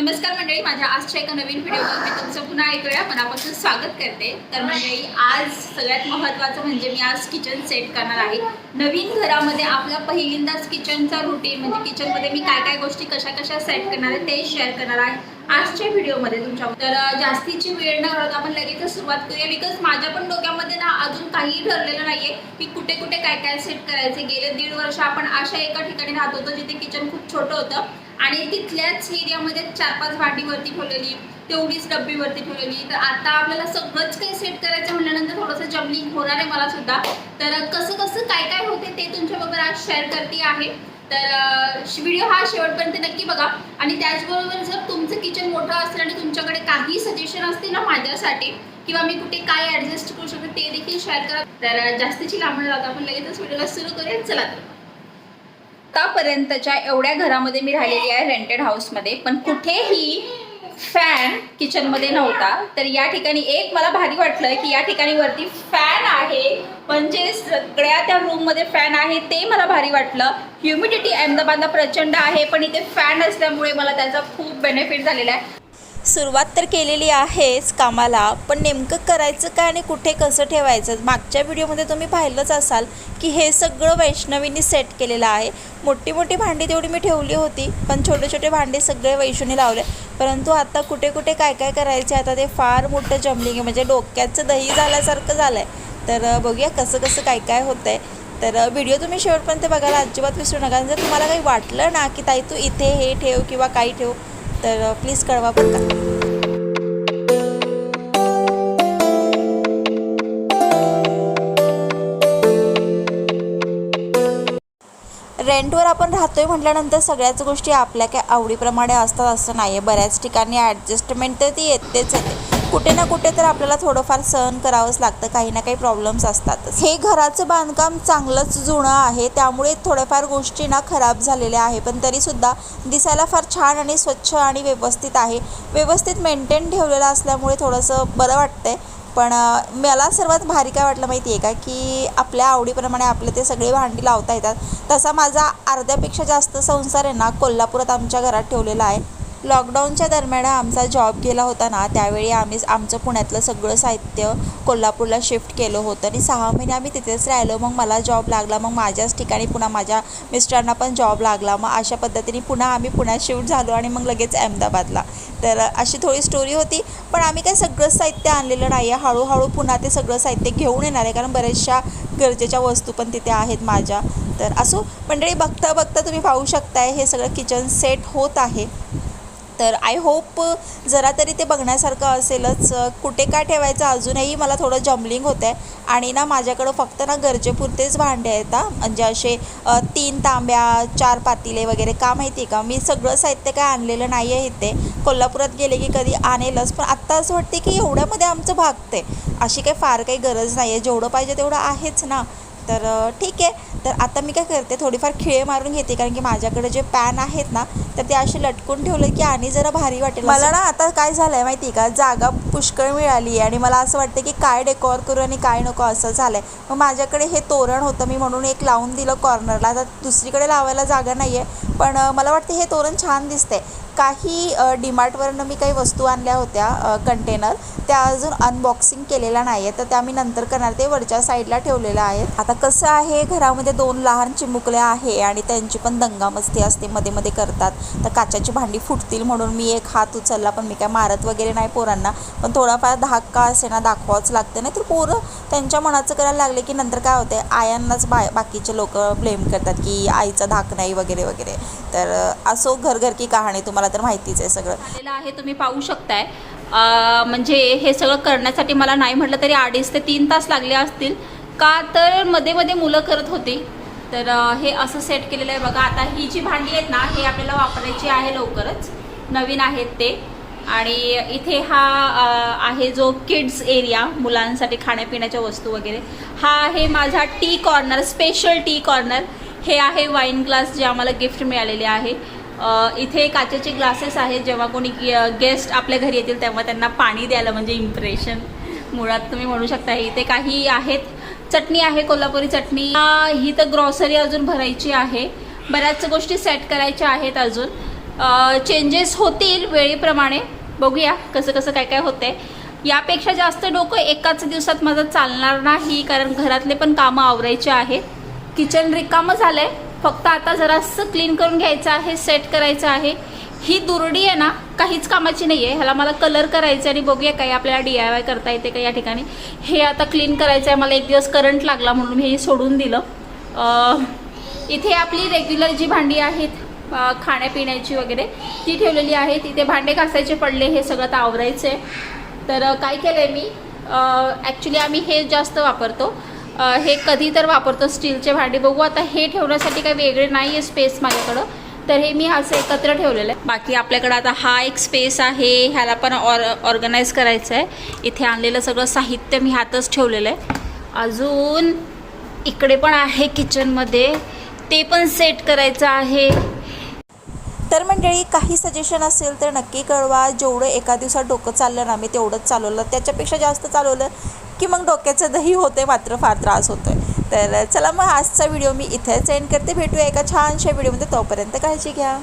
नमस्कार मंडळी माझ्या आजच्या एका नवीन व्हिडिओवर मी तुमचं पुन्हा ऐकूया. मनापासून स्वागत करते. तर मंडळी आज सगळ्यात महत्त्वाचं म्हणजे मी आज किचन सेट करणार आहे. नवीन घरामध्ये आपला पहिल्यांदाच किचनचा रुटीन म्हणजे किचनमध्ये मी काय काय गोष्टी कशा कशा सेट करणार आहे ते शेअर करणार आहे. आजच्या व्हिडिओमध्ये तुमच्या तर जास्तीची वेळ न घालवता आपण लगेचच सुरुवात करूया बिकॉज माझ्या पण डोक्यामध्ये ना अजून काही ठरलेलं नाहीये की कुठे कुठे काय काय सेट करायचे. गेले दीड वर्ष आपण अशा एका ठिकाणी राहत होतो जिथे किचन खूप छोटं होतं आणि तिथल्याच एरियामध्ये चार पाच वाटीवरती ठेवलेली तेवढीच डब्बीवरती ठेवलेली. तर आता आपल्याला सगळंच काही सेट करायचं म्हणल्यानंतर थोडंसं जमलिंग होणार आहे मला सुद्धा तर कसं कसं काय काय होते ते तुमच्याबरोबर आज शेअर करते आहे. तर व्हिडिओ हा शेवटपर्यंत नक्की बघा. आणि त्याचबरोबर जर तुमचं किचन मोठं असेल आणि तुमच्याकडे काही सजेशन असतील ना माझ्यासाठी किंवा मी कुठे काय ॲडजस्ट करू शकते ते देखील शेअर करा. तर जास्तीची लांबण जाता आपण लगेचच व्हिडिओला सुरू करूया. चला तर. आतापर्यंतच्या एवढ्या घरामध्ये मी राहिलेली आहे रेंटेड हाऊसमध्ये पण कुठेही फॅन किचनमध्ये नव्हता. तर या ठिकाणी एक मला भारी वाटलं की या ठिकाणी वरती फॅन आहे. म्हणजे सगळ्या त्या रूममध्ये फॅन आहे ते मला भारी वाटलं. ह्युमिडिटी अहमदाबादला प्रचंड आहे पण इथे फॅन असल्यामुळे मला त्याचा खूप बेनिफिट झालेला आहे. सुरुवात तर केलेली आहेच कामाला पण नेमकं करायचं काय आणि कुठे कसं ठेवायचं? मागच्या व्हिडिओमध्ये तुम्ही पाहिलंच असाल की हे सगळं वैष्णवींनी सेट केलेलं आहे. मोठी मोठी भांडी तेवढी मी ठेवली होती पण छोटे छोटे भांडे सगळे वैष्णवी लावले. परंतु आता कुठे कुठे काय काय करायचे आता ते फार मोठं जमलिंग आहे. म्हणजे डोक्याचं दही झाल्यासारखं झालं आहे तर बघूया कसं कसं काय काय होतं आहे तर व्हिडिओ तुम्ही शेवटपर्यंत बघायला अजिबात विसरू नका. आणि जर तुम्हाला काही वाटलं ना की ताई तू इथे हे ठेव किंवा काही ठेव तर प्लीज कळवा बरं का. रेंटवर आपण राहतोय म्हटल्यानंतर सगळ्याच गोष्टी आपल्या काय आवडीप्रमाणे असतात असं नाही आहे बऱ्याच ठिकाणी ॲडजस्टमेंट तर ती येतेच येते कुठे ना कुठे तर आपल्याला थोडंफार सहन करावंच लागतं. काही ना काही प्रॉब्लेम्स असतात हे घराचं बांधकाम चांगलंच जुनं आहे. त्यामुळे थोड्याफार गोष्टी ना खराब झालेल्या आहे. पण तरीसुद्धा दिसायला फार छान आणि स्वच्छ आणि व्यवस्थित आहे. व्यवस्थित मेंटेन ठेवलेलं असल्यामुळे थोडंसं बरं वाटतंय. पण मला सर्वात भारी काय वाटलं माहिती आहे का? की आपल्या आवडीप्रमाणे आपले ते सगळे भांडी लावता येतात. तसा माझा अर्ध्यापेक्षा जास्त संसार आहे ना कोल्हापुरात आमच्या घरात ठेवलेला आहे. लॉकडाऊनच्या दरम्यान आमचा जॉब गेला होता ना त्यावेळी आम्ही आमचं पुण्यातलं सगळं साहित्य कोल्हापूरला शिफ्ट केलं होतं आणि सहा महिने आम्ही तिथेच राहिलो. मग मला जॉब लागला मग माझ्याच ठिकाणी पुन्हा माझ्या मिस्टरांना पण जॉब लागला. मग अशा पद्धतीने पुन्हा आम्ही पुण्यात शिफ्ट झालो आणि मग लगेच अहमदाबादला. तर अशी थोडी स्टोरी होती. पण आम्ही काय सगळं साहित्य आणलेलं नाही आहे हळूहळू पुन्हा ते सगळं साहित्य घेऊन येणार आहे. कारण बऱ्याचशा गरजेच्या वस्तू पण तिथे आहेत माझ्या. तर असो मंडळी बघता बघता तुम्ही पाहू शकताय हे सगळं किचन सेट होत आहे. तर आय होप जरा तरी ते बघण्यासारखं असेलच. कुठे काय ठेवायचं अजूनही मला थोडं जम्बलिंग होतं आहे आणि ना माझ्याकडं फक्त ना गरजेपुरतेच भांडे आहेत हा. म्हणजे असे तीन तांब्या चार पातिले वगैरे का माहिती आहे का? मी सगळं साहित्य काय आणलेलं नाही आहे इथे. कोल्हापुरात गेले की कधी आणेलच. पण आत्ता असं वाटते की एवढ्यामध्ये आमचं भागते अशी काही फार काही गरज नाही आहे जेवढं पाहिजे तेवढं आहेच ना. तर ठीक आहे. तर आता मी काय करते थोडीफार खिळे मारून घेते कारण की माझ्याकडे जे पॅन आहेत ना तर ते असे लटकून ठेवले की आणि जरा भारी वाटेल. मला ना आता काय झालं आहे माहिती आहे का? जागा पुष्कळ मिळाली आहे आणि मला असं वाटतं की काय डेकॉर करू आणि काय नको असं झालं आहे मग माझ्याकडे हे तोरण होतं मी म्हणून एक लावून दिलं कॉर्नरला आता दुसरीकडे लावायला जागा नाही आहे पण मला वाटतं हे तोरण छान दिसतंय. काही डीमार्टवरनं मी काही वस्तू आणल्या होत्या कंटेनर त्या अजून अनबॉक्सिंग केलेल्या नाही आहे तर त्या मी नंतर करणार. ते वरच्या साईडला ठेवलेल्या आहेत. आता कसं आहे घरामध्ये दोन लहान चिमुकल्या आहे आणि त्यांची पण दंगामस्ती असते मध्ये मध्ये करतात. तर काचाची भांडी फुटतील म्हणून मी एक हात उचलला पण मी काय मारत वगैरे नाही पोरांना. पण थोडाफार धाक असे ना दाखवावंच लागते. नाही तर पोरं त्यांच्या मनाचं करायला लागले की नंतर काय होते आयांनाच बा बाकीचे लोक ब्लेम करतात की आईचा धाक नाही वगैरे वगैरे. तर असो घर घर की कहाणी तुम्हाला तर माहितीच आहे सगळं. झालेलं आहे तुम्ही पाहू शकताय. म्हणजे हे सगळं करण्यासाठी मला नाही म्हटलं तरी अडीच ते तीन तास लागले असतील. का तर मध्ये मध्ये मुलं करत होती. तर हे असं सेट केलेलं आहे बघा. आता ही जी भांडी आहेत ना हे आपल्याला वापरायची आहे लवकरच. नवीन आहेत ते. आणि इथे हा आहे जो किड्स एरिया मुलांसाठी खाण्यापिण्याच्या वस्तू वगैरे. हा आहे माझा tea corner special tea corner हे आहे वाईन ग्लास जे आम्हाला गिफ्ट मिळालेले आहे. इथे काचेचे ग्लासेस आहेत. जेव्हा कोणी गेस्ट आपल्या घरी येतील तेव्हा त्यांना पाणी द्यायला म्हणजे इम्प्रेशन मुळात तुम्ही म्हणू शकता इथे काही आहेत. चटणी आहे कोल्हापुरी चटणी. ही तर ग्रॉसरी अजून भरायची आहे. बऱ्याच गोष्टी सेट करायच्या आहेत अजून. चेंजेस होतील वेळेप्रमाणे. बघूया कसं कसं काय काय होतंय. यापेक्षा जास्त डोकं एकाच दिवसात माझं चालणार नाही कारण घरातले पण कामं आवरायचे आहेत. किचन रिकामं झालं आहे फक्त आता जरासं क्लीन करून घ्यायचं आहे सेट करायचं आहे. ही दुरडी आहे ना काहीच कामाची नाही आहे ह्याला मला कलर करायचं आहे आणि बघूया काही आपल्याला डी आय वाय करता येते का या ठिकाणी. हे आता क्लीन करायचं आहे मला एक दिवस करंट लागला म्हणून मी हे सोडून दिलं. इथे आपली रेग्युलर जी भांडी आहेत खाण्यापिण्याची वगैरे ती ठेवलेली आहेत. इथे भांडे घासायचे पडले हे सगळं आता आवरायचं आहे तर काय केलं आहे मी ॲक्च्युली आम्ही हे जास्त वापरतो. हे कधी तर वापरतो स्टीलचे भांडे. बघू आता हे ठेवण्यासाठी काही वेगळे नाही आहे स्पेस माझ्याकडं. तर हे मी असं एकत्र ठेवलेलं आहे. बाकी आपल्याकडं आता हा एक स्पेस आहे. ह्याला पण ऑर ऑर्गनाईज करायचं आहे. इथे आणलेलं सगळं साहित्य मी ह्यातच ठेवलेलं आहे. अजून इकडे पण आहे किचनमध्ये ते पण सेट करायचं आहे. तर मंडळी काही सजेशन असेल तर नक्की कळवा. जेवढं एका दिवसात डोकं चाललं ना मी तेवढंच चालवलं. त्याच्यापेक्षा जास्त चालवलं की मग डोक्याचं दही होते मात्र फार त्रास होतोय. तर चला मग आजचा व्हिडिओ मी इथेच एंड करते. भेटूया एका छानशा व्हिडिओमध्ये. तोपर्यंत काळजी घ्या.